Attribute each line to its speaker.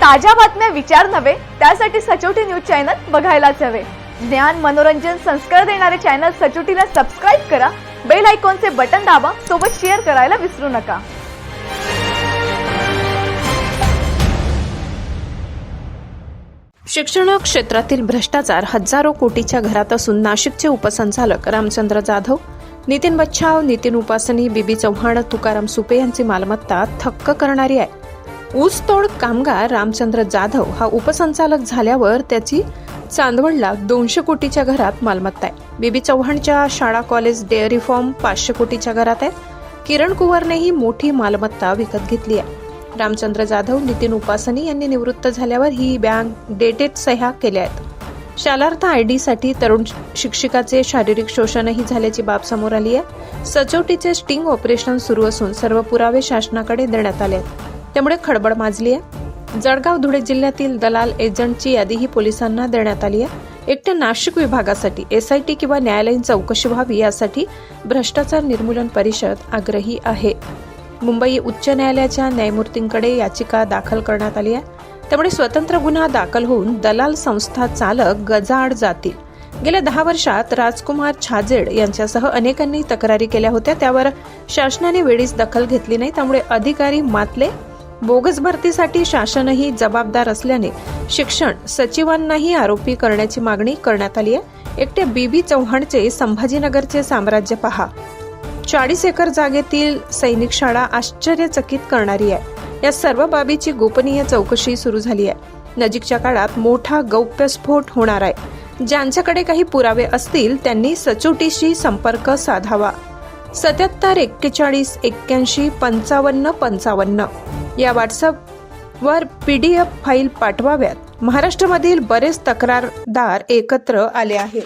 Speaker 1: ताज्या बातम्या विचार नव्हे त्यासाठी सचोटी न्यूज चॅनल बघायलाच हवे. ज्ञान मनोरंजन संस्कार देणारे चॅनल सचोटीला सबस्क्राईब करा बेल आयकॉनचे बटन दाबा सोबत शेअर करायला विसरू नका.
Speaker 2: शिक्षण क्षेत्रातील भ्रष्टाचार हजारो कोटीच्या घरात असून नाशिकचे उपसंचालक रामचंद्र जाधव नितीन बच्छाव नितीन उपासनी बीबी चव्हाण तुकाराम सुपे यांची मालमत्ता थक्क करणारी आहे. ऊसतोड कामगार रामचंद्र जाधव हा उपसंचालक झाल्यावर त्याची चांदवडला दोनशे कोटीच्या घरात मालमत्ता आहे. बीबी चव्हाणच्या शाळा कॉलेज डेअरी फॉर्म पाचशे कोटीच्या घरात आहे. किरण कुवरनेही मोठी मालमत्ता विकत घेतली आहे. रामचंद्र जाधव नितीन उपासनी यांनी निवृत्त झाल्यावर ही बँक डेटेड सह्या केल्या आहेत. शालार्थ आयसाठी तरुण शिक्षिकाचे शारीरिक शोषणही झाल्याची बाब समोर आली आहे. सचोटीचे स्टिंग ऑपरेशन सुरू असून सर्व पुरावे शासनाकडे देण्यात आले आहेत. त्यामुळे खडबड माजली आहे जळगाव धुळे जिल्ह्यातील दलाल एजंटची यादीही पोलिसांना देण्यात आली आहे एकट्या नाशिक विभागासाठी एसआयटी किंवा न्यायालयीन चौकशी व्हावी यासाठी भ्रष्टाचार निर्मूलन परिषद आग्रही आहे. मुंबई उच्च न्यायालयाच्या न्यायमूर्तींकडे याचिका दाखल करण्यात आली आहे त्यामुळे स्वतंत्र गुन्हा दाखल होऊन दलाल संस्था चालक गजाआड जातील. गेल्या दहा वर्षात राजकुमार छाजेड यांच्यासह अनेकांनी तक्रारी केल्या होत्या. त्यावर शासनाने वेळीच दखल घेतली नाही. त्यामुळे अधिकारी मातले बोगस भरतीसाठी शासनही जबाबदार असल्याने शिक्षण सचिवांनाही आरोपी करण्याची मागणी करण्यात आली आहे. एकट्या बीबी चव्हाणचे संभाजीनगरचे साम्राज्य पहा. चाळीस एकर जागेतील सैनिक शाळा आश्चर्यचकित करणारी आहे. या सर्व बाबीची गोपनीय चौकशी सुरू झाली आहे. नजीकच्या काळात मोठा गौप्यस्फोट होणार आहे. ज्यांच्याकडे काही पुरावे असतील त्यांनी सचोटीशी संपर्क साधावा. सत्याहत्तर एक्केचाळीस एक्क्याऐंशी पंचावन्न पंचावन्न. या व्हॉट्सअपवर एफ फाईल पाठवाव्यात. महाराष्ट्रामधील बरेच तक्रारदार एकत्र आले आहेत.